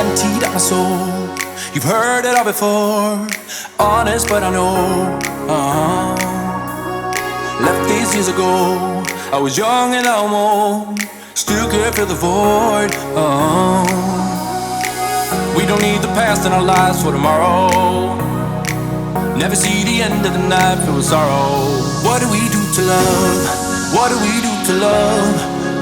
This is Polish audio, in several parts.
emptied out my soul. You've heard it all before, honest, but I know. uh Left these years ago, I was young and I'm old, still could fill the void. uh We don't need the past in our lives for tomorrow. Never see the end of the night filled with sorrow. What do we do to love? What do we do to love?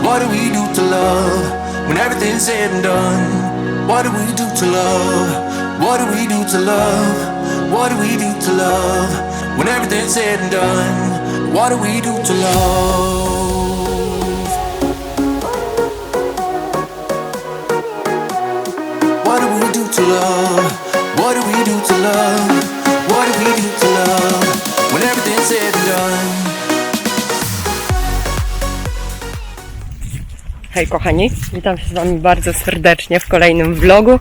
What do we do to love? When everything's said and done, what do we do to love? What do we do to love? What do we do to love? When everything's said and done, what do we do to love? What do we do to love? What do we do to love? What do we do to love? When everything's said and done. Hej kochani, witam się z Wami bardzo serdecznie w kolejnym vlogu.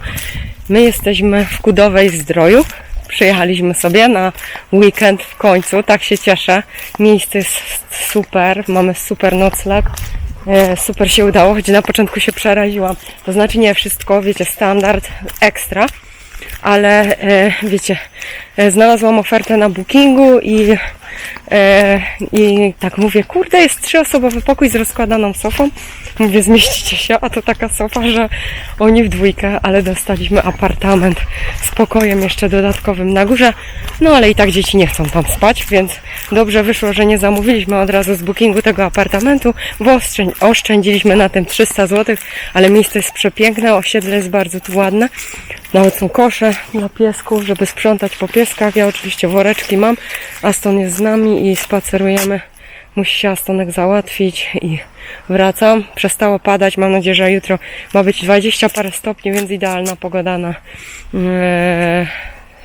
My jesteśmy w Kudowej Zdroju. Przyjechaliśmy sobie na weekend w końcu, tak się cieszę. Miejsce jest super, mamy super nocleg. E, Super się udało, choć na początku się przeraziłam. To znaczy nie wszystko, wiecie, standard, ekstra. Ale e, wiecie, e, znalazłam ofertę na bookingu i, i tak mówię, kurde, jest trzyosobowy pokój z rozkładaną sofą. Mówię, zmieścicie się, a to taka sofa, że oni w dwójkę, ale dostaliśmy apartament z pokojem jeszcze dodatkowym na górze. No ale i tak dzieci nie chcą tam spać, więc dobrze wyszło, że nie zamówiliśmy od razu z bookingu tego apartamentu, bo oszczę- oszczędziliśmy na tym 300 zł, ale miejsce jest przepiękne, osiedle jest bardzo tu ładne. Nawet są kosze dla piesków, żeby sprzątać po pieskach. Ja oczywiście woreczki mam. Aston jest z nami i spacerujemy. Musi się Astonek załatwić i wracam. Przestało padać. Mam nadzieję, że jutro ma być 20 parę stopni, więc idealna pogoda na e,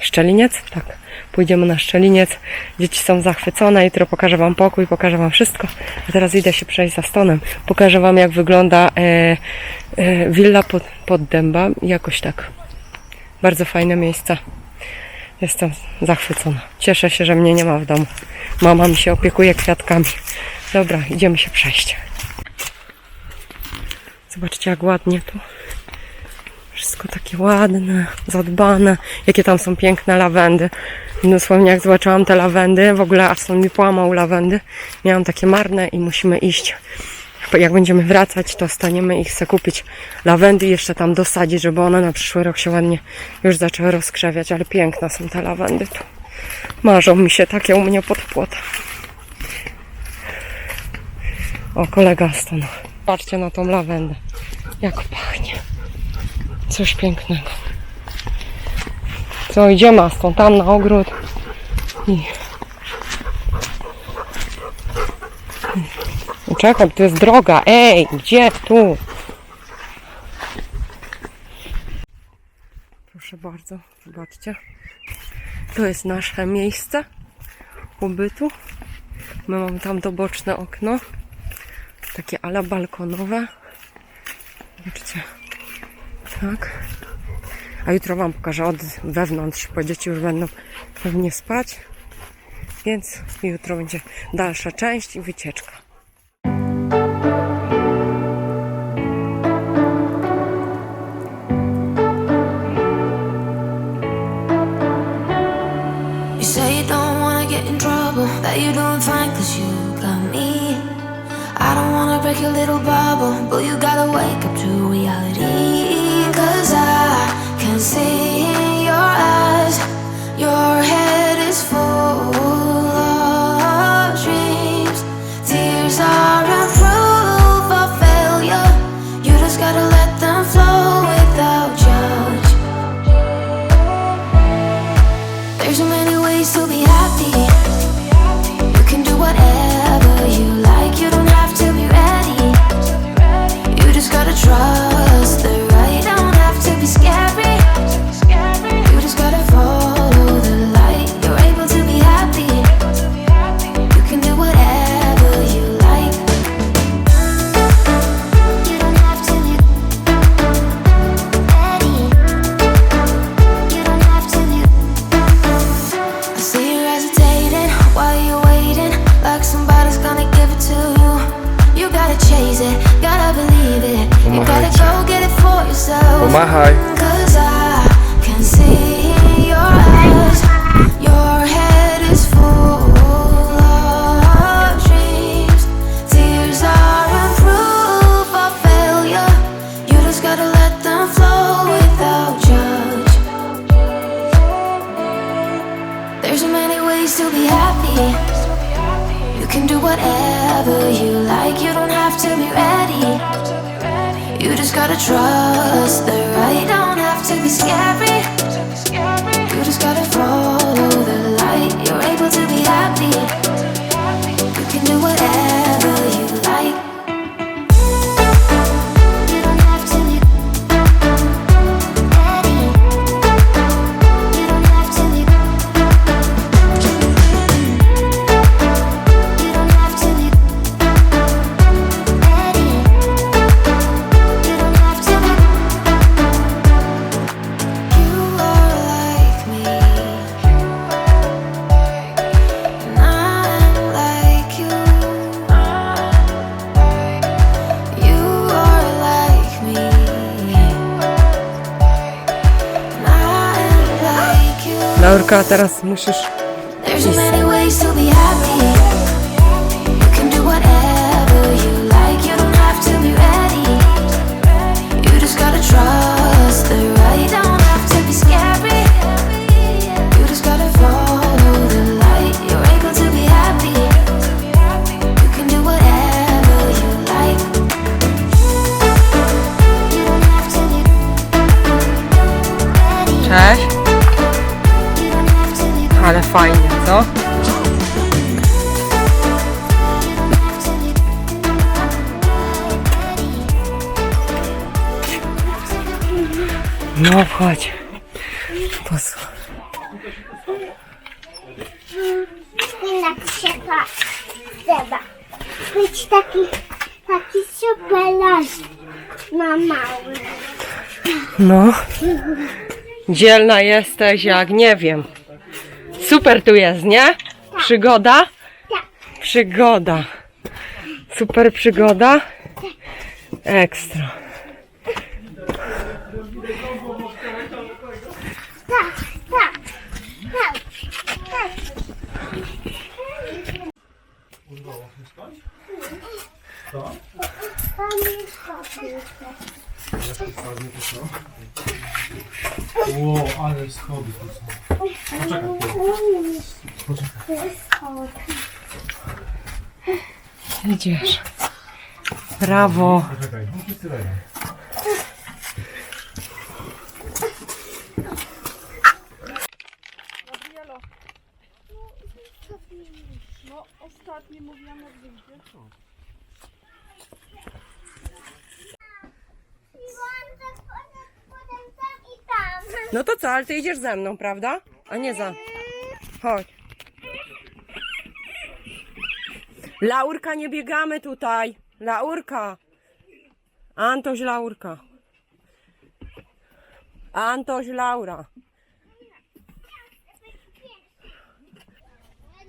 Szczeliniec. Tak, pójdziemy na Szczeliniec. Dzieci są zachwycone. Jutro pokażę Wam pokój, pokażę Wam wszystko. A teraz idę się przejść za Astonem. Pokażę Wam, jak wygląda e, e, willa pod, pod dęba. Jakoś tak. Bardzo fajne miejsce. Jestem zachwycona. Cieszę się, że mnie nie ma w domu. Mama mi się opiekuje kwiatkami. Dobra, idziemy się przejść. Zobaczcie, jak ładnie tu. Wszystko takie ładne, zadbane. Jakie tam są piękne lawendy. Dosłownie jak zobaczyłam te lawendy, w ogóle Aston mi połamał lawendy. Miałam takie marne i musimy iść. Jak będziemy wracać, to staniemy ich se kupić lawendy i jeszcze tam dosadzić, żeby one na przyszły rok się ładnie już zaczęły rozkrzewiać. Ale piękne są te lawendy tu. Marzą mi się takie u mnie pod płotem. O, kolega Aston. Patrzcie na tą lawendę. Jak pachnie. Coś pięknego. Co, idziemy Aston tam na ogród. I... Czekaj, tu jest droga. Ej, gdzie tu? Proszę bardzo, zobaczcie. To jest nasze miejsce pobytu. My mamy tam to boczne okno. Takie ala balkonowe. Zobaczcie. Tak. A jutro Wam pokażę od wewnątrz, bo dzieci już będą pewnie spać. Więc jutro będzie dalsza część i wycieczka. Little bubble, but you gotta wake up to reality. 嗨。Laurka, teraz musisz... There's No chodź. Posłuchaj. Pa- trzeba być taki, taki super las na mały. No. Dzielna jesteś jak nie wiem. Super tu jest, nie? Przygoda? Tak. Przygoda. Super przygoda. Ekstra. Tak, tak, tak, tak. Tam jest kopiec. Ło, ale schody tu są. Poczekaj, To jest kot. Idziesz. Brawo. poczekaj. No wszyscy. I włączę potem, potem tam i tam. No to co, ale ty idziesz ze mną, prawda? A nie za. Chodź. Laurka, nie biegamy tutaj. Laurka. Antoś, Laurka. Antoś, Laura.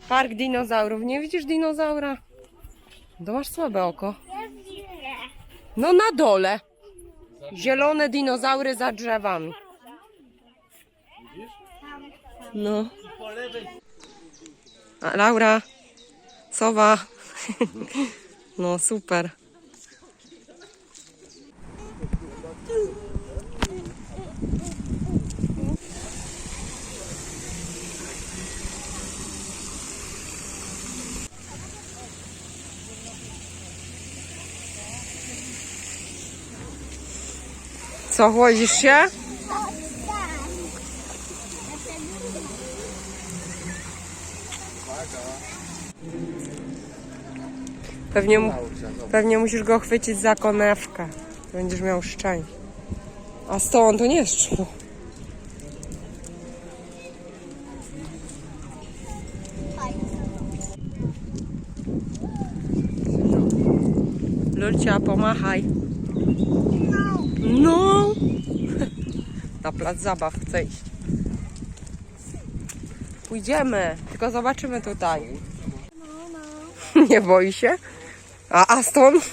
Park dinozaurów. Nie widzisz dinozaura? To masz słabe oko. No na dole. Zielone dinozaury za drzewami. No. A Laura. Sowa. No super. Co, chłodzisz się? Pewnie, pewnie musisz go chwycić za konewkę. Będziesz miał szczęście. A on to nie jest szczur. Lulcia, pomachaj. No! Na plac zabaw chcę iść. Pójdziemy, tylko zobaczymy tutaj. Nie boi się? A Aston?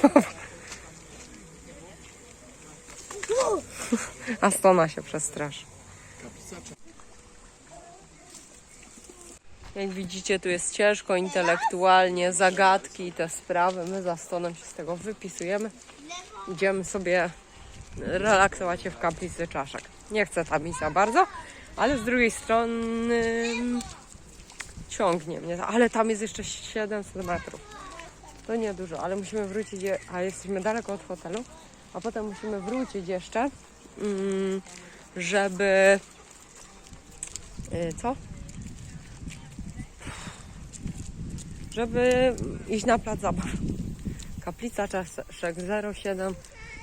Astona się przestraszy. Jak widzicie, tu jest ciężko intelektualnie, zagadki i te sprawy. My za Astonem się z tego wypisujemy. Idziemy sobie relaksować się w kaplicy czaszek. Nie chcę tam iść za bardzo, ale z drugiej strony ciągnie mnie. Ale tam jest jeszcze 700 metrów. To niedużo, ale musimy wrócić, a jesteśmy daleko od hotelu, a potem musimy wrócić jeszcze, mm, żeby... y, Co? Żeby iść na plac zabaw. Kaplica Czeszek 07.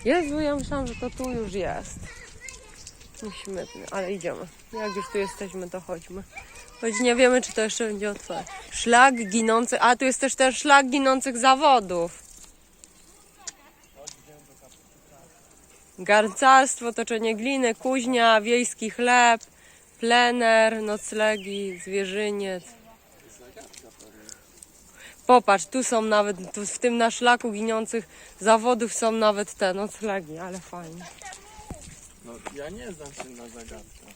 Jezu, ja myślałam, że to tu już jest. Śmietny, ale idziemy. Jak już tu jesteśmy, to chodźmy. Choć nie wiemy, czy to jeszcze będzie otwarte. Szlak ginący. A tu jest też ten szlak ginących zawodów. Garncarstwo, toczenie gliny, kuźnia, wiejski chleb, plener, noclegi, zwierzyniec. Popatrz, tu są nawet, tu w tym na szlaku giniących zawodów są nawet te noclegi, ale fajnie. No, ja nie znam się na zagadkę.